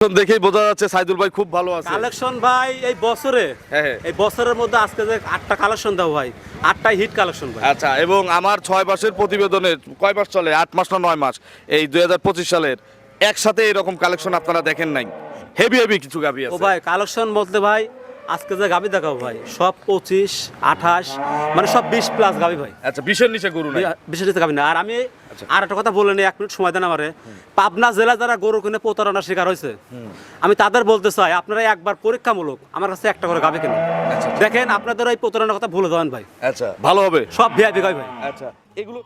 দেখেই বোঝা যাচ্ছে সাইদুল ভাই খুব ভালো আছে। কালেকশন ভাই এই বছরে হ্যাঁ, হ্যাঁ। এই বছরের মধ্যে আজকে যে আটটা কালেকশন দাও ভাই আটটাই হিট কালেকশন ভাই। আচ্ছা এবং আমার ছয় মাসের প্রতিবেদনের কয় মাস চলে? আট মাস না নয় মাস? এই দুই হাজার পঁচিশ সালের একসাথে এরকম কালেকশন আপনারা দেখেন নাই। হেভি হেভি কিছু গাবি ও ভাই কালেকশন বলতে ভাই আজকে যে গাবি দেখাও ভাই সব পঁচিশ আঠাশ মানে সব বিশ প্লাস গাবি ভাই। আচ্ছা বিশের নিচে গরু বিশেষ কিছু গাবি না আর আমি। আর একটা কথা বলে নিই এক মিনিট সময় দেন আমারে। পাবনা জেলা যারা গরু কিনে প্রতারণার শিকার হয়েছে আমি তাদের বলতে চাই আপনারা একবার পরীক্ষামূলক আমার কাছে একটা করে গাবে কেন আচ্ছা। দেখেন আপনাদের ওই প্রতারণার কথা ভুলে দেন ভাই। আচ্ছা ভালো হবে। সব ভিআইপি গাই ভাই আচ্ছা এগুলো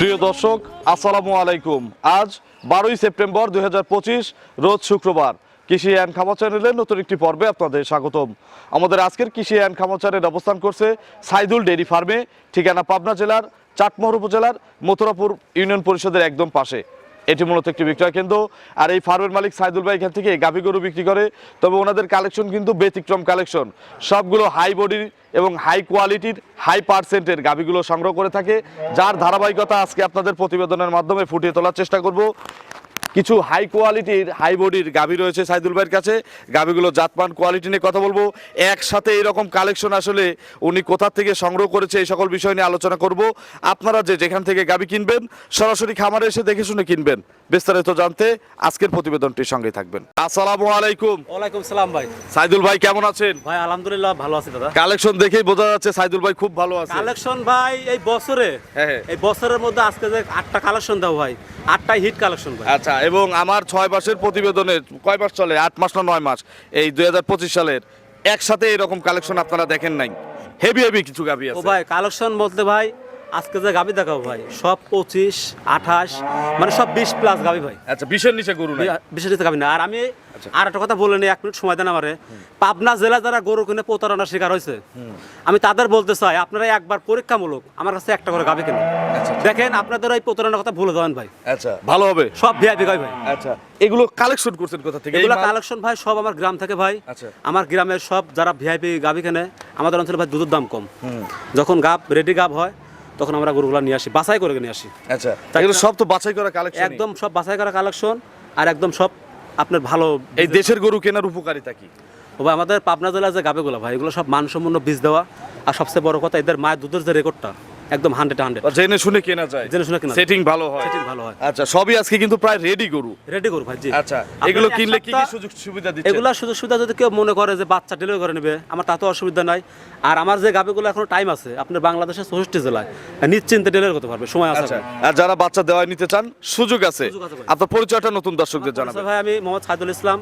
প্রিয় দর্শক, আসসালামু আলাইকুম। আজ বারোই সেপ্টেম্বর দুই হাজার পঁচিশ, রোজ শুক্রবার। কৃষি অ্যান্ড খামার চ্যানেলের নতুন একটি পর্বে আপনাদের স্বাগতম। আমাদের আজকের কৃষি অ্যান্ড খামার চ্যানেল অবস্থান করছে সাইদুল ডেরি ফার্মে, ঠিকানা পাবনা জেলার, চাটমোহর উপজেলার, মথুরাপুর ইউনিয়ন পরিষদের একদম পাশে। এটি মূলত একটি বিক্রয় কেন্দ্র। আর এই ফার্মের মালিক সাইদুল ভাই এখান থেকে গাভী গরু বিক্রি করে। তবে ওনাদের কালেকশন কিন্তু ব্যতিক্রম কালেকশন। সবগুলো হাই বডির এবং হাই কোয়ালিটির হাই পার্সেন্টের গাভীগুলো সংগ্রহ করে থাকে। যার ধারাবাহিকতা আজকে আপনাদের প্রতিবেদনের মাধ্যমে ফুটিয়ে তোলার চেষ্টা করব। কিছু হাই কোয়ালিটির হাই বডির গাভী রয়েছে সাইদুল ভাইয়ের কাছে। গাভীগুলো জাতমান কোয়ালিটি নিয়ে কথা বলব। একসাথে এরকম কালেকশন আসলে উনি কোথা থেকে সংগ্রহ করেছে এই সকল বিষয় নিয়ে আলোচনা করব। আপনারা যে যেখান থেকে গাভী কিনবেন সরাসরি খামারে এসে দেখে শুনে কিনবেন। বিস্তারিত জানতে আজকের প্রতিবেদনটির সঙ্গে থাকবেন। আসসালামু আলাইকুম। ওয়ালাইকুম সালাম ভাই। সাইদুল ভাই কেমন আছেন? ভাই আলহামদুলিল্লাহ ভালো আছি দাদা। কালেকশন দেখেই বোঝা যাচ্ছে সাইদুল ভাই খুব ভালো আছে। কালেকশন ভাই এই বছরে হ্যাঁ, হ্যাঁ। এই বছরের মধ্যে আজকে যে আটটা কালেকশন দাও ভাই আটটাই হিট কালেকশন ভাই। আচ্ছা এবং আমার ছয় মাসের প্রতিবেদনের কয় মাস চলে? আট মাস না নয় মাস? এই দুই হাজার পঁচিশ সালের একসাথে এরকম কালেকশন আপনারা দেখেন নাই। হেভি হেভি কিছু গাভি আছে। ভাই কালেকশন বলতে ভাই আজকে যে গাবি দেখাও ভাই সব পঁচিশ আঠাশ মানে সব বিশ প্লাস গাবি ভাই। আচ্ছা বিশের নিচে গরু বিশেষ কিছু গাবি না। আর আমি আচ্ছা। আর একটা কথা বলে নিই এক মিনিট সময় দেন আমারে। পাবনা জেলা যারা গরু কিনে প্রতারণার শিকার হয়েছে আমি তাদের বলতে চাই আপনারা একবার পরীক্ষামূলক আমার কাছে একটা করে গাবি কেন আচ্ছা। দেখেন আপনাদের এই প্রতারণার কথা ভুলে দেওয়ান ভাই। আচ্ছা ভালো হবে। সব ভিআইপি গাবি ভাই। আচ্ছা এগুলো কালেকশন করছেন কোথা থেকে? এগুলো কালেকশন ভাই সব আমার গ্রাম থেকে ভাই। আচ্ছা। আমার গ্রামের সব যারা ভিআইপি গাবি কেনে আমাদের অঞ্চলে ভাই দুধের দাম কম। যখন গাব রেডি গাব হয় তখন আমরা গরুগুলো নিয়ে আসি বাছাই করে নিয়ে আসি। আচ্ছা সব তো বাছাই করা কালেকশন একদম সব বাছাই করা কালেকশন আর একদম সব আপনার ভালো এই দেশের গরু কেনার উপকারিতা কি? ভাই আমাদের পাবনা জেলার যে গাবেগুলো ভাই এগুলো সব মানসম্পন্ন বীজ দেওয়া। আর সবচেয়ে বড় কথা এদের মায়ের দুধের যে রেকর্ডটা একদম হান্ড্রেড হান্ড্রেড। জেনে শুনে কেনা যায়। জেনে শুনে কেনা সেটিং ভালো হয়। Setting ভালো হয়। আচ্ছা সবই আজকে কিন্তু প্রায় রেডি গরু। রেডি করু ভাই জি। আচ্ছা এগুলো কিনলে কি কি সুযোগ সুবিধা দিচ্ছে এগুলা সুযোগ সুবিধা যদি কেউ মনে করে যে বাচ্চা ডেলিভারি করে নেবে আমার তাতে অসুবিধা নাই। আর আমার যে গাবিগুলো এখনও টাইম আছে আপনার বাংলাদেশের চৌষট্টি জেলায় নিশ্চিন্তে ডেলিভারি করতে পারবে সময় আছে আচ্ছা আর যারা বাচ্চা দেওয়া নিতে চান সুযোগ আছে। আপনার পরিচয়টা নতুন দর্শকদের জানাবেন। ভাই আমি মোহাম্মদ সাইদুল ইসলাম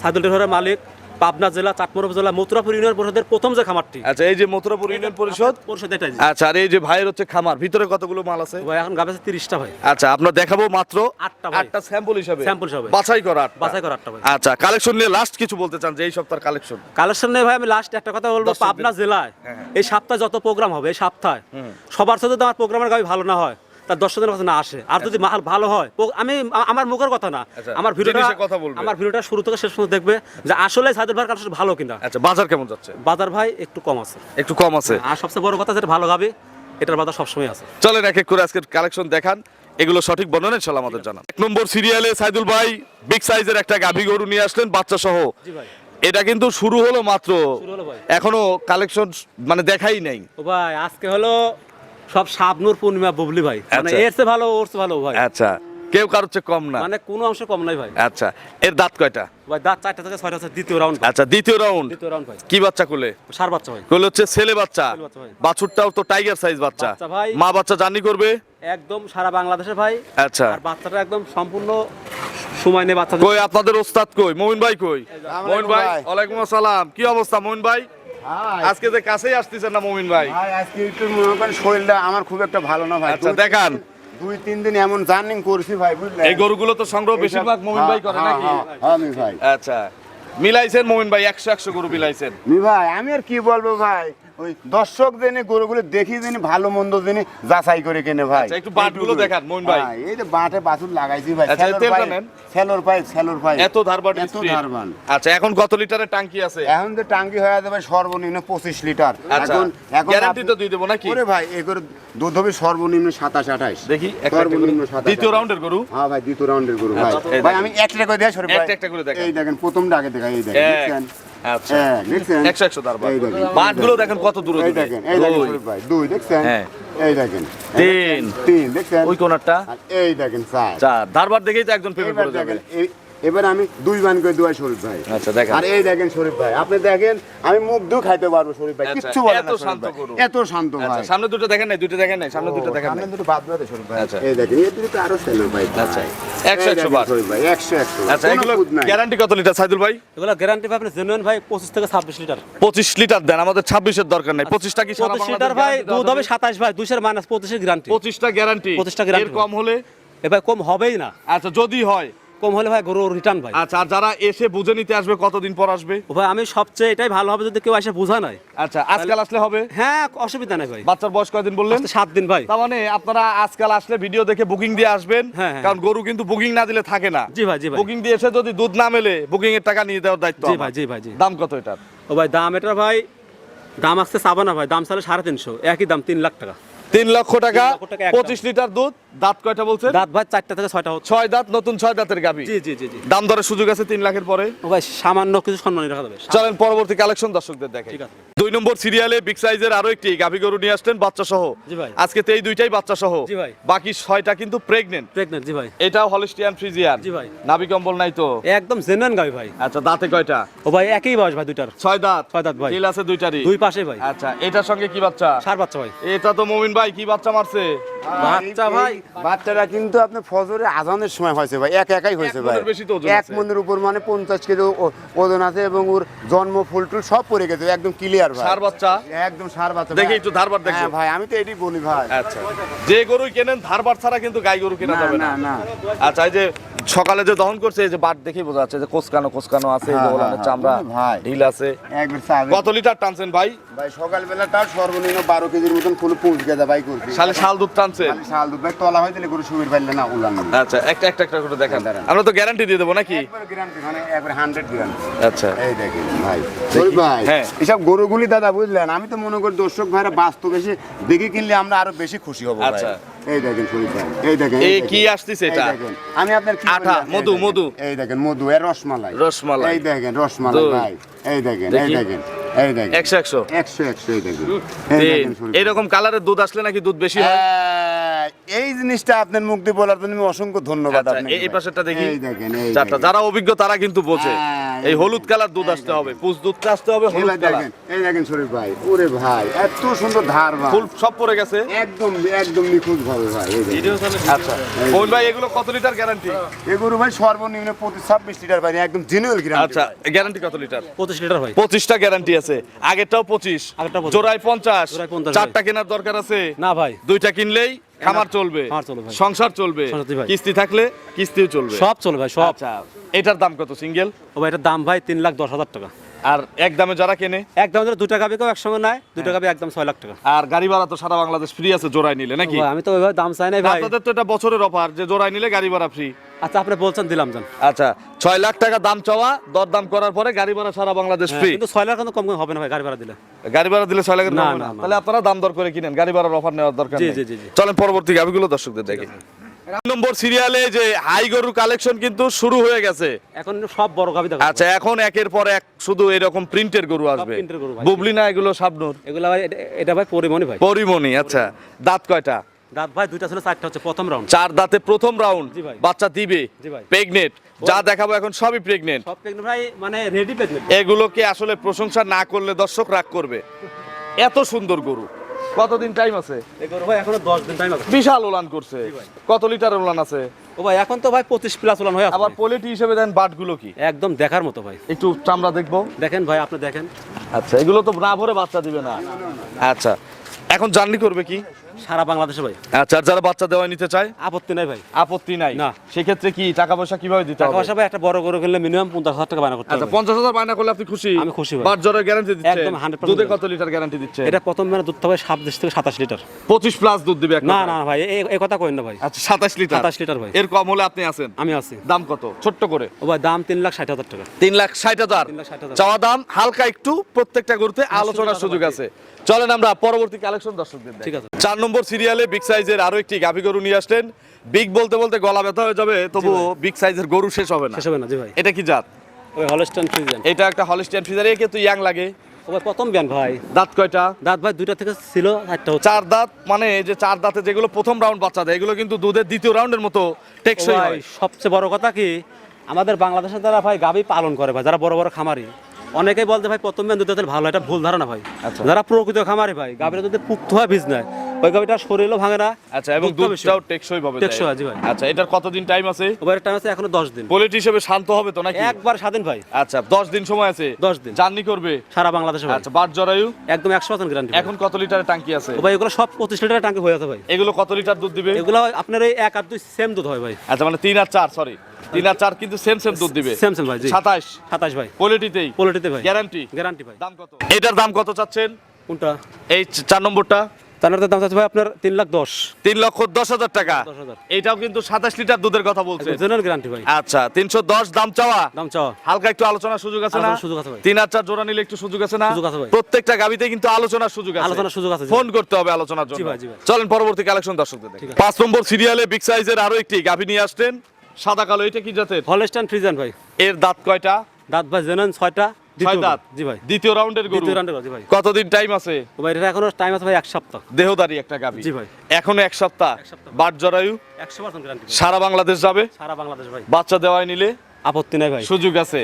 সাইদুল ডেলিভারের মালিক। পাবনা জেলা চাটমোর জেলা মথুরাপুর ইউনিয়ন পরিষদের প্রথম যে খামারটি আচ্ছা এই যে মথুরাপুর ইউনিয়ন পরিষদ পরিষদ এটাই জি। আচ্ছা আর এই যে ভাইয়ের হচ্ছে খামার ভিতরে কতগুলো মাল আছে ভাই এখন গাবে আছে তিরিশটা ভাই আচ্ছা আমরা দেখাবো মাত্র আটটা ভাই। আটটা স্যাম্পল হিসাবে Sample হিসাবে। বাছাই করা আটটা। বাছাই করা আটটা ভাই। আচ্ছা কালেকশন নিয়ে লাস্ট কিছু বলতে চান যে এই সপ্তাহের কালেকশন কালেকশন নিয়ে ভাই আমি লাস্ট একটা কথা বলব পাবনা জেলায় হ্যাঁ, হ্যাঁ। এই সপ্তাহে যত প্রোগ্রাম হবে এই সপ্তাহে সবার সাথে যদি আমার প্রোগ্রামের গাবি ভালো না হয় তার দর্শকদের কথা না আসে। আর যদি মাল ভালো হয় আমি আমার মুখের কথা না। আচ্ছা, আমার ভিডিওটা কথা বলবে। আমার ভিডিওটা শুরু থেকে শেষ পর্যন্ত দেখবে যে আসলে সাইদুল ভাই কালেকশন ভালো কিনা। আচ্ছা বাজার কেমন যাচ্ছে? বাজার ভাই একটু কম আছে। একটু কম আছে। আর সবচেয়ে বড় কথা যেটা ভালো গাবি এটার বাজার সবসময় আছে। চলেন এক এক করে আজকের কালেকশন দেখান। এগুলো সঠিক বর্ণনা ইনশাল্লাহ আমাদের জানান। এক নম্বর সিরিয়ালে সাইদুল ভাই বিগ সাইজের একটা গাভী গরু নিয়ে আসলেন বাচ্চা সহ এটা কিন্তু শুরু হলো মাত্র। এখনও কালেকশন মানে দেখাই নাই। ও ভাই আজকে হলো সব শাবনুর পূর্ণিমা বুবলি ভাই। মানে আচ্ছা। এর চেয়ে ভালো ওর চেয়ে ভালো ভাই। আচ্ছা। কেউ কারোর চেয়ে কম না। মানে কোনো অংশ কম নাই ভাই। আচ্ছা। এর দাঁত কয়টা? ভাই দাঁত চারটা থেকে ছয়টা আছে দ্বিতীয় রাউন্ড আচ্ছা দ্বিতীয় রাউন্ড দ্বিতীয় রাউন্ড ভাই। কি বাচ্চা কোলে? সার বাচ্চা ভাই। কোলে হচ্ছে ছেলে বাচ্চা। ছেলে বাচ্চা ভাই। বাছুরটাও তো টাইগার সাইজ বাচ্চা। বাচ্চা ভাই। মা বাচ্চা জার্নি করবে? একদম সারা বাংলাদেশে ভাই। আচ্ছা। আর বাচ্চাটা একদম সম্পূর্ণ সময় নেই বাচ্চা কই আপনাদের ওস্তাদ কই? মমিন ভাই কই? মমিন ভাই ভাই। ওয়ালাইকুম আসসালাম। কি অবস্থা মমিন ভাই? আজকে যে কাছেই আসতেছেন না মমিন ভাই? আজকে একটু মনে করেন শরীরটা আমার খুব একটা ভালো না ভাই। আচ্ছা দেখান। দুই তিন দিন এমন জার্নিং করছি ভাই বুঝলেন? এই গরুগুলো তো সংগ্রহ বেশিরভাগ মমিন ভাই করে হ্যাঁ, নাকি? হ্যাঁ, হ্যাঁ, আমি ভাই। আচ্ছা। মিলাইছেন মমিন ভাই একশো একশো গরু মিলাইছেন। মি ভাই আমি আর কি বলব ভাই? ওই দর্শক দিনে গরুগুলো দেখি দিনে ভালো মন্দ দিনে যাচাই করে কেনে ভাই। আচ্ছা, একটু বাঁটগুলো দেখান, মোহন ভাই। হ্যাঁ, এই যে বাঁটে বাছুর লাগাইছি ভাই। সেলোর নেন। সেলোর পাইপ এত ধারবাট এত ধারবান আচ্ছা এখন কত লিটারের টাঙ্কি আছে? এখন তো টাঙ্কি হয়ে যাবে সর্বনিম্ন পঁচিশ লিটার। আচ্ছা এখন এখন গ্যারান্টি তো দিয়ে দেবো নাকি? ওরে ভাই এগুলো দুধ হবে সর্বনিম্ন সাতাশ আঠাশ। দেখি একটা একটা করে। সর্বনিম্ন সাতাশ দ্বিতীয় রাউন্ডের গরু? হ্যাঁ ভাই দ্বিতীয় রাউন্ডের গরু ভাই। আচ্ছা, ভাই আমি একটা করে দেয় শরীফ ভাই। একটা একটা করে দেখান। এই দেখেন প্রথমটা আগে দেখা এই দেখেন আচ্ছা। দেখছেন? একশো একশো ধারবাট এই দেখেন। কত দূরে দূরে। দেখেন এই দেখেন দুই, শরীফ ভাই দুই দেখছেন? হ্যাঁ। এই দেখেন তিন। তিন দেখছেন? ওই কোনারটা। এই দেখেন চার। চার। ধারবার দেখেই তো একজন প্রেমে পড়ে যাবে। এবার আমি দুই বান করে দুয়াই শরীফ ভাই। আচ্ছা, দেখান। আর এই দেখেন শরীফ ভাই আপনি দেখেন আমি মুখ দিয়েও খাইতে পারব শরীফ ভাই আচ্ছা, কিচ্ছু বলে এত শান্ত ভাই। এত শান্ত আচ্ছা ভাই। সামনে দুটো দেখেন নাই দুটো দেখেন নাই সামনে দুটো দেখেন নাই। সামনে দুটো বাদ দাও শরীফ ভাই। আচ্ছা। এই দেখেন এই দুটো আরও সেলো ভাই। আচ্ছা, ভাই। একশো এই একশো দেখেন বার। শরীফ ভাই একশো একশো। আচ্ছা এগুলো গ্যারান্টি কত লিটার সাইদুল ভাই? এগুলো গ্যারান্টি পাবেন জেনুইন ভাই পঁচিশ থেকে ছাব্বিশ লিটার পঁচিশ লিটার দেন আমাদের ছাব্বিশের দরকার নাই। পঁচিশটা কি সারা পঁচিশ লিটার ভাই দুধ হবে সাতাশ ভাই দুইশের মাইনাস পঁচিশের গ্যারান্টি পঁচিশটা গ্যারান্টি 25টা guarantee এর কম হলে? এবার কম হবেই না। আচ্ছা যদি হয় কম হলে ভাই গরু রিটার্ন ভাই। আচ্ছা আর যারা এসে বুঝে নিতে আসবে কতদিন পর আসবে? ভাই আমি সবচেয়ে এটাই ভালো হবে যদি কেউ এসে বোঝা নাই। আচ্ছা আজকাল আসলে হবে? হ্যাঁ অসুবিধা নাই ভাই। বাচ্চার বয়স কয়দিন বললেন? সাত দিন ভাই। তার মানে আপনারা আজকাল আসলে ভিডিও দেখে বুকিং দিয়ে আসবেন। হ্যাঁ, হ্যাঁ। কারণ গরু কিন্তু বুকিং না দিলে থাকে না। জি ভাই জি ভাই। বুকিং দিয়ে এসে যদি দুধ না মেলে বুকিং এর টাকা নিয়ে দেওয়ার দায়িত্ব জি ভাই জি ভাই জি। দাম কত এটার? ও ভাই দাম এটা ভাই দাম আসছে চাবা না ভাই দাম চালে সাড়ে তিনশো। একই দাম তিন লাখ টাকা। তিন লক্ষ টাকা। পঁচিশ লিটার দুধ। দাঁত কয়টা বলছেন দাঁত ভাই চারটা থেকে ছয়টা হচ্ছে। ছয় দাঁত নতুন ছয় দাঁতের গাবি জি জি জি জি। দাম দরের সুযোগ আছে তিন লাখের পরে? ও ভাই সামান্য কিছু সম্মানী রাখা যাবে। চলেন পরবর্তী কালেকশন দর্শকদের দেখে ঠিক আছে। দুই নম্বর সিরিয়ালে বিগ সাইজের আরও একটি গাভী গরু নিয়ে আসলেন বাচ্চা সহ জি ভাই। আজকে তো এই দুইটাই বাচ্চা সহ জি ভাই। বাকি ছয়টা কিন্তু প্রেগনেন্ট প্রেগনেন্ট জি ভাই। এটাও হলিস্টিয়ান ফ্রিজিয়ান জি ভাই। নাভি কম্বল নাই তো? একদম জেনুইন গাবি ভাই। আচ্ছা দাঁতে কয়টা? ও ভাই একই বয়স ভাই দুইটার। ছয় দাঁত। ছয় দাঁত ভাই। তিল আছে দুইটারই। দুই পাশে ভাই। আচ্ছা এটার সঙ্গে কি বাচ্চা? সার বাচ্চা ভাই। এটা তো মমিন ভাই কি বাচ্চা মারছে? বাচ্চা ভাই। এই বাচ্চাটা কিন্তু আপনি ফজরে আজানের সময় হয়েছে ভাই এক একাই হয়েছে ভাই। এক মনের উপর মানে পঞ্চাশ কেজি ওজন আছে এবং ওর জন্ম ফুল টুল সব পড়ে গেছে একদম ক্লিয়ার ভাই। সার বাচ্চা? একদম সার বাচ্চা। দেখি একটু ধারবার দেখব। হ্যাঁ ভাই আমি তো এটাই বলি ভাই। আচ্ছা। যে গরুই কেনেন ধারবার ছাড়া কিন্তু গাই গরু কেনা যাবে না। না না। আচ্ছা এই যে সকালে যে দহন করছে এই যে বাট দেখেই বোঝা যাচ্ছে যে কোসকানো কোসকানো আছে এই যে হ্যাঁ, হ্যাঁ, চামড়া ভাই। ঢিল আছে। কত লিটার টানছেন ভাই? ভাই সকালবেলা তার সর্বনিম্ন বারো কেজির মতন ফুল পৌঁছ গেছে ভাই করছি। শালে শাল দুধ টানছে শাল দুধ ভাই তলা হয়ে দিলে গরু সুবির পাইলে না উলান আচ্ছা একটা একটা একটা করে দেখান। আমরা তো গ্যারান্টি দিয়ে দেবো নাকি? মানে একবার হান্ড্রেড গ্রাম আচ্ছা। এই দেখেন ভাই হ্যাঁ। এসব গরুগুলি দাদা বুঝলেন আমি তো মনে করি দর্শক ভাইরা বাস্তব এসে দেখে কিনলে আমরা আরও বেশি খুশি হব আচ্ছা। এই দেখেন শরীফ ভাই এই দেখেন এই কি আসতিছে এটা? আমি আপনার কি মধু, মধু। এই দেখেন মধু এর রসমালাই। রসমালাই। এই দেখেন রসমালাই ভাই এই দেখেন এই দেখেন এই দেখেন। একশো একশো। একশো একশো এই দেখেন। এই দেখেন কালারের দুধ আসলে নাকি দুধ বেশি হয়? হ্যাঁ, এই জিনিসটা আপনার মুখ দিয়ে বলার জন্য অসংখ্য ধন্যবাদ আচ্ছা, এই- ভাই। পাশেরটা দেখি। এই দেখেন এই চারটা যারা অভিজ্ঞ তারা কিন্তু বোঝে। হ্যাঁ, এই হলুদ কালার দুধ আসতে হবে পুষ দুধটা আসতে হবে হলুদ কালার। এই দেখেন শরীফ ভাই ওরে ভাই এত সুন্দর ধার ভাই। ফুল সব পড়ে গেছে? একদম একদম নিখুঁত ভাবে ভাই আচ্ছা মোহন ভাই এগুলো কত লিটার গ্যারান্টি এগুলো ভাই সর্বনিম্ন প্রতি ছাব্বিশ লিটার পানি একদম জেনুয়েল গ্রাম আচ্ছা গ্যারান্টি কত লিটার? পঁচিশ লিটার ভাই। পঁচিশটা গ্যারান্টি আছে আগেরটাও পঁচিশ আগেরটাও জোড়ায় পঞ্চাশ জোড়ায় 50 চারটা কেনার দরকার আছে? না ভাই। দুইটা কিনলেই খামার চলবে চলবে সংসার চলবে। কিস্তি থাকলে কিস্তিও চলবে। সব চলবে ভাই সব। আচ্ছা এটার দাম কত সিঙ্গেল? ও এটার দাম ভাই তিন লাখ দশ হাজার টাকা। আর এক দামে যারা কেনে? একদম ধরো দুটা গাবি কেউ একসঙ্গে নেয় দুটা গাবি একদম ছয় লাখ টাকা। আর গাড়ি ভাড়া তো সারা বাংলাদেশ ফ্রি আছে জোড়ায় নিলে নাকি? আমি তো ওইভাবে দাম চাই নাই ভাই। আপনাদের তো এটা বছরের অফার যে জোড়ায় নিলে গাড়ি ভাড়া ফ্রি আচ্ছা আপনি বলছেন দিলাম জান। আচ্ছা ছয় লাখ টাকা দাম চাওয়া দর দাম করার পরে গাড়ি ভাড়া সারা বাংলাদেশ ফ্রি হ্যাঁ, কিন্তু ছয় লাখ কিন্তু কম হবে না ভাই গাড়ি ভাড়া দিলে। গাড়ি ভাড়া দিলে ছয় লাখ না, না, না। না। তাহলে আপনারা দাম দর করে কিনেন গাড়ি ভাড়ার অফার নেওয়ার দরকার জি, নেই। জি, জি। চলেন পরবর্তী গাভিগুলো দর্শকদের দেখে। এক নম্বর সিরিয়ালে যে হাই গরু কালেকশন কিন্তু শুরু হয়ে গেছে। এখন সব বড় গাবি দেখো আচ্ছা এখন একের পর এক শুধু এরকম প্রিন্টের গরু আসবে। বুবলি না এগুলো শাবনুর। এগুলা ভাই এটা- ভাই পরিমণি ভাই। পরিমণি আচ্ছা। দাঁত কয়টা? দাঁত ভাই দুইটা ছিল চারটা হচ্ছে প্রথম রাউন্ড চার দাঁতে প্রথম রাউন্ড। বাচ্চা দিবে। প্রেগনেন্ট যা দেখাবো এখন সবই প্রেগনেন্ট সব প্রেগনেন্ট ভাই মানে রেডি প্রেগনেন্ট এগুলোকে আসলে প্রশংসা না করলে দর্শক রাগ করবে। এত সুন্দর গরু। কতদিন টাইম আছে? এই গরু ভাই এখনও দশ দিন টাইম আছে। বিশাল উলান করছে। কত লিটার উলান আছে? ও ভাই এখন তো ভাই পঁচিশ প্লাস উলান হয় আবার পোলিটি হিসেবে দেন বাটগুলো কি? একদম দেখার মতো ভাই। একটু চামড়া দেখব। দেখেন ভাই আপনি দেখেন। আচ্ছা এগুলো তো না ভরে বাচ্চা দিবে না। আচ্ছা এখন জার্নি করবে কি? সারা বাংলাদেশে ভাই। আচ্ছা আর যারা বাচ্চা দেওয়া নিতে চায়? আপত্তি নাই ভাই। আপত্তি নাই। না। সেক্ষেত্রে কি টাকা পয়সা কীভাবে দিতে টাকা হবে? পয়সা ভাই একটা বড় গরু কিনলে মিনিমাম পঞ্চাশ হাজার টাকা বানা করতে আচ্ছা হবে। পঞ্চাশ হাজার বায়না করলে আপনি খুশি? আমি খুশি ভাই। বাট জ্বরের গ্যারান্টি দিচ্ছে একদম 100% দুধে কত লিটার গ্যারান্টি দিচ্ছে এটা প্রথম মানে দুধ হবে সাত থেকে সাতাশ লিটার। পঁচিশ প্লাস দুধ দিবে না না ভাই এ- কথা না ভাই। আচ্ছা সাতাশ লিটার। 27 লিটার ভাই। এর কম হলে আপনি আছেন? আমি আছি। দাম কত? ছোট্ট করে। ও ভাই দাম তিন লাখ ষাট হাজার টাকা। তিন লাখ ষাট হাজার। তিন লাখ ষাট হাজার। চাওয়া দাম হালকা একটু প্রত্যেকটা গরুতে আলোচনার সুযোগ আছে। চলেন আমরা পরবর্তী কালেকশন দর্শকদের দেখাই। ঠিক আছে। চার নম্বর সিরিয়ালে বিগ সাইজের আরও একটি গাভী গরু নিয়ে আসলেন। বিগ বলতে বলতে গলা ব্যথা হয়ে যাবে তবু বিগ সাইজের গরু শেষ হবে না। শেষ হবে না জি ভাই। এটা কি জাত? হলস্টাইন ফ্রিজিয়ান এটা একটা হলিস্টিয়ান ফিজার একে তো ইয়াং লাগে? প্রথম বিয়ান ভাই। দাঁত কয়টা? দাঁত ভাই দুইটা থেকে ছিল চারটা চার দাঁত মানে যে চার দাঁতে যেগুলো প্রথম রাউন্ড বাচ্চা দেয় এগুলো কিন্তু দুধের দ্বিতীয় রাউন্ডের মতো টেকসই হয়। সবচেয়ে বড় কথা কি আমাদের বাংলাদেশের যারা ভাই গাবি পালন করে ভাই যারা বড় বড় খামারি অনেকেই বলতে ভাই প্রথম বিয়ান দুধ ভালো এটা ভুল ধারণা ভাই। আচ্ছা। যারা প্রকৃত খামারি ভাই গাবিটা যদি পুক্ত হয় বীজ নেয় ওই গাবিটা শরীরও ভাঙে না। আচ্ছা এবং দুধটাও। টেকসই ভাবে টেকসই। জি ভাই। আচ্ছা এটার কতদিন টাইম আছে? ও ভাই টাইম আছে এখনও দশ দিন। পোলেট হিসেবে শান্ত হবে তো নাকি? একবার স্বাধীন ভাই। আচ্ছা দশ দিন সময় আছে? দশ দিন। জার্নি করবে? সারা বাংলাদেশে আচ্ছা বাট জরায়ু? একদম একশো পার্সেন্ট গ্যারান্টি এখন কত লিটারের টাঙ্কি আছে? ভাই এগুলো সব পঁচিশ লিটার টাঙ্কি হয়ে আছে ভাই। এগুলো কত লিটার দুধ দিবে? এগুলো আপনার এই এক আর দুই সেম দুধ হয় ভাই। আচ্ছা মানে তিন আর চার সরি তিন আর চার কিন্তু সেম সেম দুধ দিবে। সেম সেম ভাই সাতাশ সাতাশ ভাই। কোয়ালিটিতেই পোলিটিতে ভাই। গ্যারান্টি গ্যারান্টি ভাই। দাম কত? এটার দাম কত চাচ্ছেন? কোনটা? এই চার নম্বরটা। তার দাম চাচ্ছে ভাই আপনার তিন লাখ দশ। তিন লক্ষ দশ হাজার টাকা। 10,000 এটাও কিন্তু সাতাশ লিটার দুধের কথা বলছে। জেনারেল গ্যারান্টি ভাই। আচ্ছা তিনশো দশ দাম চাওয়া। দাম চাওয়া। হালকা একটু আলোচনার সুযোগ আছে না? সুযোগ আছে। তিন আর চার জোড়া নিলে একটু সুযোগ আছে না? সুযোগ আছে ভাই। প্রত্যেকটা গাবিতে কিন্তু আলোচনার সুযোগ আছে। আলোচনার সুযোগ আছে, ফোন করতে হবে আলোচনার জন্য। চলেন পরবর্তী কালেকশন দর্শকদের। পাঁচ নম্বর সিরিয়ালে বিগ সাইজের আরও একটি গাভি নিয়ে আসতেন সাদা কালো এটা কি জাতের? হলস্টাইন ফ্রিজিয়ান ভাই। এর দাঁত কয়টা? দাঁত ভাই জেনারেল ছয়টা। ছয় দাঁত। জি ভাই। দ্বিতীয় রাউন্ডের গরু। দ্বিতীয় রাউন্ডের জি ভাই। কতদিন টাইম আছে? ও ভাই এখনও টাইম আছে ভাই এক সপ্তাহ। দেহদারি একটা গাভি। জি ভাই। এখনও এক সপ্তাহ। বাট জরায়ু? গ্যারান্টি সারা বাংলাদেশ যাবে? সারা বাংলাদেশ ভাই। বাচ্চা দেওয়ায় নিলে? আপত্তি নাই ভাই। সুযোগ আছে।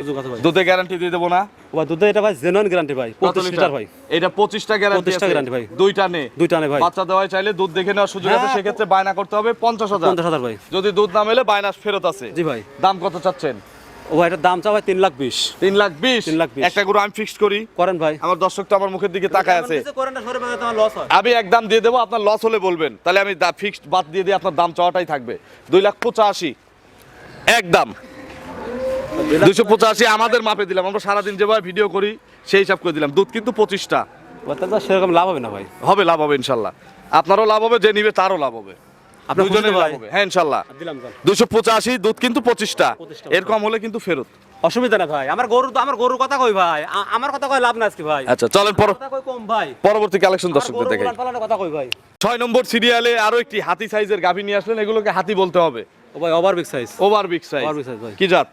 দুধে গ্যারান্টি দিয়ে দেবো না? ভাই দুধে এটা ভাই জেনুইন গ্যারান্টি ভাই। লিটার? ভাই। এটা পঁচিশটা গ্যারান্টি 25টা guarantee ভাই। দুইটা নে। দুইটা নে ভাই। বাচ্চা দেওয়ায় চাইলে দুধ দেখে নেওয়ার সুযোগ আছে হ্যাঁ। সেক্ষেত্রে বায়না করতে হবে পঞ্চাশ হাজার। পঞ্চাশ হাজার ভাই। যদি দুধ না মেলে বায়না ফেরত আছে। জি ভাই। দাম কত চাচ্ছেন? ও ভাই এটার দাম চাও ভাই তিন লাখ বিশ। তিন লাখ বিশ? তিন লাখ বিশ। একটা গরু আমি ফিক্সড করি। করেন ভাই। আমার দর্শক তো আমার মুখের দিকে তাকায় আছে। আমি এক দাম দিয়ে দেবো আপনার লস হলে বলবেন। তাহলে আমি ফিক্সড বাদ দিয়ে দিয়ে আপনার দাম চাওয়াটাই থাকবে। দুই লাখ পঁচাশি। একদম দুইশো পঁচাশি আমাদের মাপে দিলাম। আমরা সারাদিন যেভাবে ভিডিও করি সেই হিসাব করে দিলাম। দুধ কিন্তু পঁচিশটা। সেরকম লাভ হবে না ভাই। হবে লাভ হবে ইনশাল্লাহ। আপনারও লাভ হবে যে নিবে তারও লাভ হবে। আপনার ভাই? হ্যাঁ ইনশাল্লাহ। দিলাম দুশো পঁচাশি দুধ কিন্তু পঁচিশটা। এর কম হলে কিন্তু ফেরত। অসুবিধা না ভাই। আমার গরু তো আমার গরুর কথা কই ভাই? আমার কথা কই লাভ না আজকে ভাই। আচ্ছা চলেন পরবর্তী কালেকশন দর্শকদের কথা কই ভাই? ছয় নম্বর সিরিয়ালে আরও একটি হাতি সাইজের গাভী নিয়ে আসলেন। এগুলোকে হাতি বলতে হবে। ও ভাই over big size over big size ভাই। কি জাত?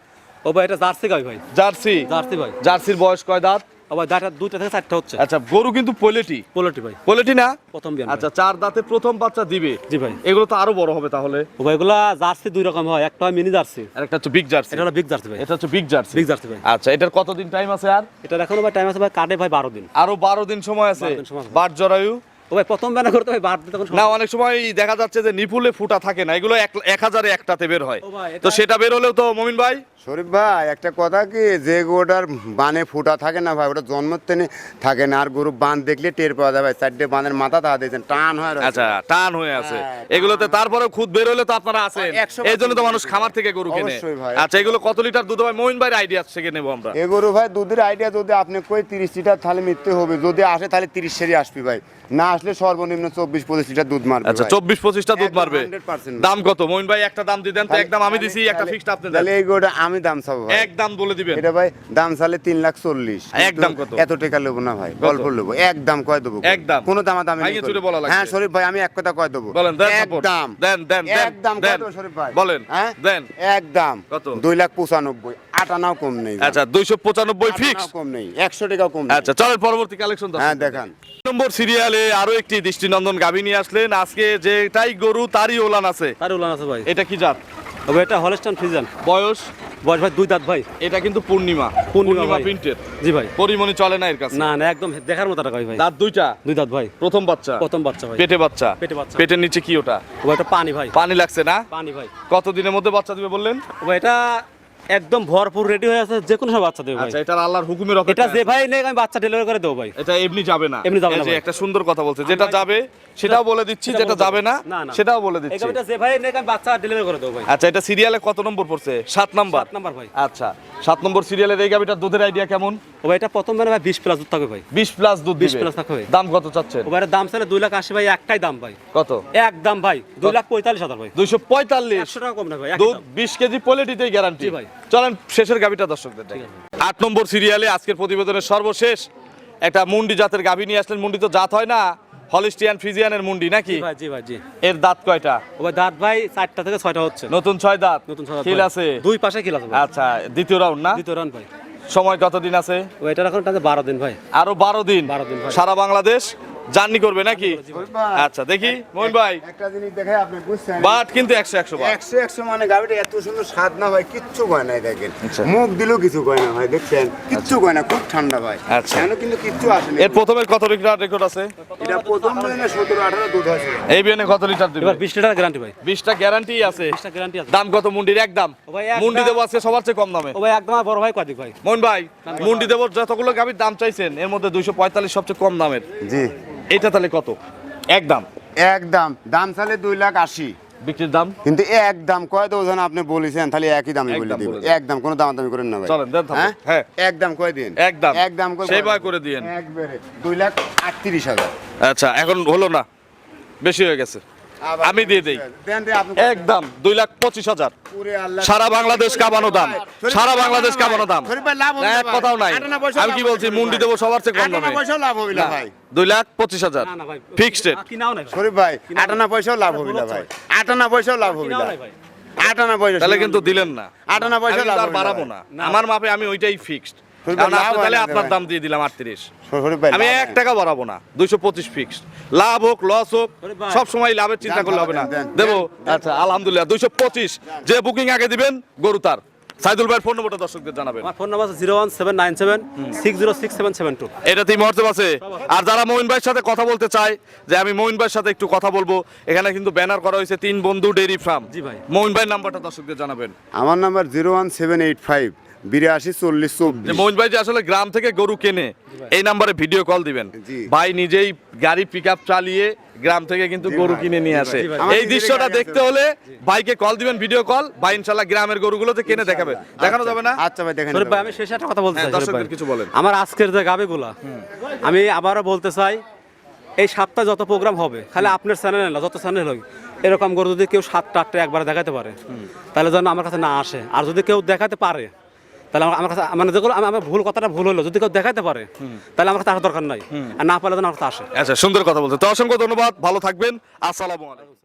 ও ভাই এটা জার্সি গাই ভাই। জার্সি। জার্সি ভাই। জার্সির বয়স কয় দাঁত? ও দাঁটা দুইটা থেকে চারটা হচ্ছে। আচ্ছা গরু কিন্তু পোলেটি। পোলট্রি ভাই। পোলেটি না? প্রথম বিয়ান আচ্ছা চার দাঁতে প্রথম বাচ্চা দিবে। জি ভাই। এগুলো তো আরও বড় হবে তাহলে। ও ভাই এগুলা জার্সি দুই রকম হয়। একটা হয় মিনি জার্সি। আর একটা হচ্ছে বিগ জার্সি। এটা হলো বিগ জার্সি ভাই। এটা হচ্ছে বিগ জার্সি। বিগ জার্সি ভাই। আচ্ছা এটার কতদিন টাইম আছে আর? এটা এখনও ভাই টাইম আছে ভাই কাটে ভাই বারো দিন। আরও বারো সময় আছে। 12 দিন সময় আছে। বাট জরায়ু? ও ভাই প্রথম বেনা করতে ভাই বাদ দিতে তখন না অনেক সময় দেখা যাচ্ছে যে নিপুলে ফুটা থাকে না এগুলো এক হাজারে একটাতে বের হয়। ভাই, তো সেটা বের হলেও তো মমিন ভাই? শরীফ ভাই একটা কথা কি যে গরুটার বানে ফুটা থাকে না ভাই ওটা জন্মের থেকে থাকে না আর গরু বান দেখলে টের পাওয়া যায় ভাই চারটে বানের মাথা তা দিয়েছেন টান হয় আচ্ছা টান হয়ে আছে। হ্যাঁ, এগুলোতে তারপরে খুদ বের হলে তো আপনারা আছেন। এই জন্য তো মানুষ খামার থেকে গরু কেনে। আচ্ছা এগুলো কত লিটার দুধ হয়? মমিন ভাইয়ের আইডিয়া থেকে নেব আমরা। এ গরু ভাই দুধের আইডিয়া যদি আপনি কই তিরিশ লিটার তাহলে মিথ্যে হবে। যদি আসে তাহলে তিরিশ সেরি আসবি ভাই। না আসলে সর্বনিম্ন চব্বিশ পঁচিশ লিটার দুধ মারবে আচ্ছা। চব্বিশ পঁচিশটা দুধ মারবে। দাম কত? মমিন ভাই একটা দাম দিয়ে দেন তো একদম আমি দিছি একটা ফিক্সড আপনি দেন। তাহলে এই গরুটা আমি দাম চাবো এক দাম বলে দিবেন। এটা ভাই দাম চালে তিন লাখ চল্লিশ। একদম কত? এত টাকা নেব না ভাই অল্প নেব এক দাম কয় দেবো? একদম? কোনো দামা দামি চুরে বলা। হ্যাঁ শরীফ ভাই আমি এক কথা কয় দেবো। বলেন, দেন এক support। দেন, দেন, দেন, এক দাম কয় দেন। দেবো শরীফ ভাই? বলেন, হ্যাঁ? দেন। এক দাম। কত? দুই লাখ পঁচানব্বই। আটানাও কম নেই আচ্ছা দুইশো পঁচানব্বই ফিক্স কম নেই। একশো টাকাও কম নেই। আচ্ছা চলেন পরবর্তী কালেকশন হ্যাঁ দেখান। নম্বর সিরিয়ালে আরও একটি দৃষ্টিনন্দন গাভী নিয়ে আসলেন। আজকে যেটাই গরু তারই ওলান আছে। তার উলান আছে ভাই। এটা কি জাত? ভাই এটা হলস্টান ফ্রিজান বয়স? বয়স ভাই দুই দাঁত ভাই। এটা কিন্তু পূর্ণিমা। পূর্ণিমা। প্রিন্টের। জি ভাই। পরিমণি চলে না এর কাছে? না না একদম দেখার মতো টাকা ভাই দাঁত দুইটা? দুই দাঁত ভাই। প্রথম বাচ্চা? প্রথম বাচ্চা ভাই। পেটে বাচ্চা? পেটে বাচ্চা। পেটের নিচে কি ওটা? ও এটা পানি ভাই। পানি লাগছে না? পানি ভাই। কত দিনের মধ্যে বাচ্চা দিবে বললেন? ভাই এটা একদম ভরপুর রেডি হয়ে আছে যে কোনো সময় বাচ্চা দেবে ভাই। আচ্ছা এটা আল্লাহর হুকুমের এটা অপেক্ষা যে ভাই নেই আমি বাচ্চা ডেলিভারি করে দেবো ভাই। এটা এমনি যাবে না। এমনি যাবে এই না যে একটা সুন্দর কথা বলছে যেটা যাবে সেটাও বলে দিচ্ছি যেটা যাবে না। সেটাও বলে দিচ্ছি। যে ভাই বাচ্চা ডেলিভারি করে দেবো ভাই। আচ্ছা এটা সিরিয়ালে কত নম্বর পড়ছে? সাত নাম্বার? সাত নাম্বার ভাই। আচ্ছা সাত নম্বর সিরিয়ালের এই গাভিটার দুধের আইডিয়া কেমন? ও ভাই এটা প্রথম মানে ভাই বিশ প্লাস দুধ থাকবে ভাই। বিশ প্লাস দুধ 20 দিবে। plus থাকবে। দাম কত চাচ্ছেন? ও ভাই দাম দুই লাখ আশি ভাই একটাই দাম ভাই। কত? এক দাম ভাই দুই লাখ পঁয়তাল্লিশ হাজার ভাই। দুইশো পঁয়তাল্লিশ। একশো টাকা কম না ভাই দুধ। বিশ কেজি পোলেটিতেই গ্যারান্টি ভাই। চলেন শেষের গাভিটা দর্শকদের। আট নম্বর সিরিয়ালে আজকের প্রতিবেদনের সর্বশেষ একটা মুন্ডি জাতের গাভি নিয়ে আসলেন। মুন্ডি তো জাত হয় না হলিস্টিয়ান ফ্রিজিয়ানের মুন্ডি নাকি? জি ভাই জি এর দাঁত কয়টা? ও ভাই দাঁত ভাই চারটা থেকে ছয়টা হচ্ছে। নতুন ছয় দাঁত? নতুন ছয় খিল আছে? দুই পাশে খিল আছে আচ্ছা দ্বিতীয় রাউন্ড না? দ্বিতীয় রান ভাই। সময় কতদিন আছে? ও এটার এখন বারো দিন ভাই। আরও বারো দিন? 12 দিন সারা বাংলাদেশ জার্নি করবে নাকি? আচ্ছা দেখি। মোহন ভাই। একটা জিনিস দেখে আপনি বুঝছেন। বাট কিন্তু একশো একশো বাট। একশো একশো মানে গাড়িটা এত সুন্দর স্বাদ না ভাই কিচ্ছু কয় না দেখেন। আচ্ছা। মুখ দিলেও কিছু কয় না ভাই দেখছেন? কিচ্ছু কয় না খুব ঠান্ডা ভাই। আচ্ছা। কেন? কিন্তু কিচ্ছু আসেনি এর প্রথমের কত লিটার রেকর্ড আছে? এটা প্রথম দিনে সতেরো আঠারো দুধ আছে এই বিয়ানে কত লিটার দিবে? এবার বিশ লিটার গ্যারান্টি ভাই। বিশটা গ্যারান্টি আছে। বিশটা গ্যারান্টি আছে। দাম কত মুন্ডির? এক দাম ও ভাই, এক মুন্ডি দাম। আজকে সবার চেয়ে কম দামে। ও ভাই একদম বড় ভাই কদিক ভাই? মোহন ভাই মুন্ডি দেবো যতগুলো গাভীর দাম চাইছেন এর মধ্যে দুইশো পঁয়তাল্লিশ সবচেয়ে কম দামের। জি। এটা তাহলে কত? এক দাম। একদম দাম। দুই লাখ আশি। বিক্রির দাম? কিন্তু এক দাম কয় দোজন আপনি বলেছেন তাহলে একই দামই এক বলে দাম বলে একদম কোনো দাম দামি করেন না ভাই। চলেন, দেন তাহলে। হ্যাঁ? হ্যাঁ। এক দাম কয় দিন? এক দাম। এক দাম করে। একবারে। দুই লাখ আটত্রিশ হাজার। আচ্ছা এখন হলো না। বেশি হয়ে গেছে। আমি দিয়ে দেই। দেন দেন আপনি একদম দুই লাখ পঁচিশ হাজার। সারা বাংলাদেশ কামানো দাম। সারা বাংলাদেশ কামানো দাম। শরীফ ভাই, লাভ হবে না, না এক কথাও নাই। আমি কি বলছি মুন্ডি দেবো সবার চেয়ে কম দামে পয়সাও লাভ হবে না ভাই। দুই লাখ পঁচিশ হাজার। না না ভাই ফিক্সড। শরীফ ভাই। আটানা পয়সাও লাভ হবে না ভাই। আটানা পয়সাও লাভ হবে না। আটানা পয়সা তাহলে কিন্তু দিলেন না। আটানা পয়সা লাভ বাড়াবো না। না। আমার মাপে আমি ওইটাই ফিক্সড ভাই, তাহলে আপনার দাম দিয়ে দিলাম আটত্রিশ। আমি এক টাকা বাড়াবো না দুইশো পঁচিশ ফিক্সড লাভ হোক লস হোক আরে সব সময় লাভের চিন্তা করলে হবে না। দেবো? আচ্ছা আলহামদুলিল্লাহ দুইশো পঁচিশ। যে বুকিং আগে দিবেন গরু তার। সাইদুল ভাইয়ের ফোন নম্বরটা দর্শকদের জানাবেন। আমার phone number zero one seven nine seven six zero six seven seven two. এটাতেই মহর্তব আছে। আর যারা মঈন ভাইয়ের সাথে কথা বলতে চায় যে আমি মঈন ভাইয়ের সাথে একটু কথা বলব এখানে কিন্তু ব্যানার করা হয়েছে তিন বন্ধু ডেইরি ফার্ম জি ভাই। মঈন ভাইয়ের নাম্বারটা দর্শকদের জানাবেন। আমার number zero one seven eight five. বিরাশি চল্লিশ চব্বিশ। ভাই যে আসলে গ্রাম থেকে গরু কেনে এই নাম্বারে ভিডিও কল দিবেন। ভাই নিজেই গাড়ি পিক চালিয়ে গ্রাম থেকে কিন্তু গরু কিনে নিয়ে আসে। এই দৃশ্যটা দেখতে হলে ভাইকে কল দিবেন ভিডিও কল ভাই ইনশাল্লাহ গ্রামের গরুগুলোতে কিনে দেখাবে। দেখানো যাবে না? আচ্ছা। ভাই দেখেন ভাই আমি শেষে একটা কথা বলতে হ্যাঁ, চাই দর্শকদের কিছু বলেন। আমার আজকের যে গাবিগুলা আমি আবারও বলতে চাই এই সাতটা যত প্রোগ্রাম হবে খালি আপনার চ্যানেলে না যত চ্যানেল হোক এরকম গরু যদি কেউ সাতটা আটটা একবার দেখাতে পারে তাহলে যেন আমার কাছে না আসে। আর যদি কেউ দেখাতে পারে তাহলে আমার- কাছে মানে যেগুলো আমি- আমার ভুল কথাটা ভুল হলো যদি কেউ দেখাতে পারে তাহলে আমার কাছে আসার দরকার নাই। আর না পারলে আমার কাছে আসে। আচ্ছা সুন্দর কথা বলছে তো অসংখ্য ধন্যবাদ। ভালো থাকবেন। আসসালামু আলাইকুম।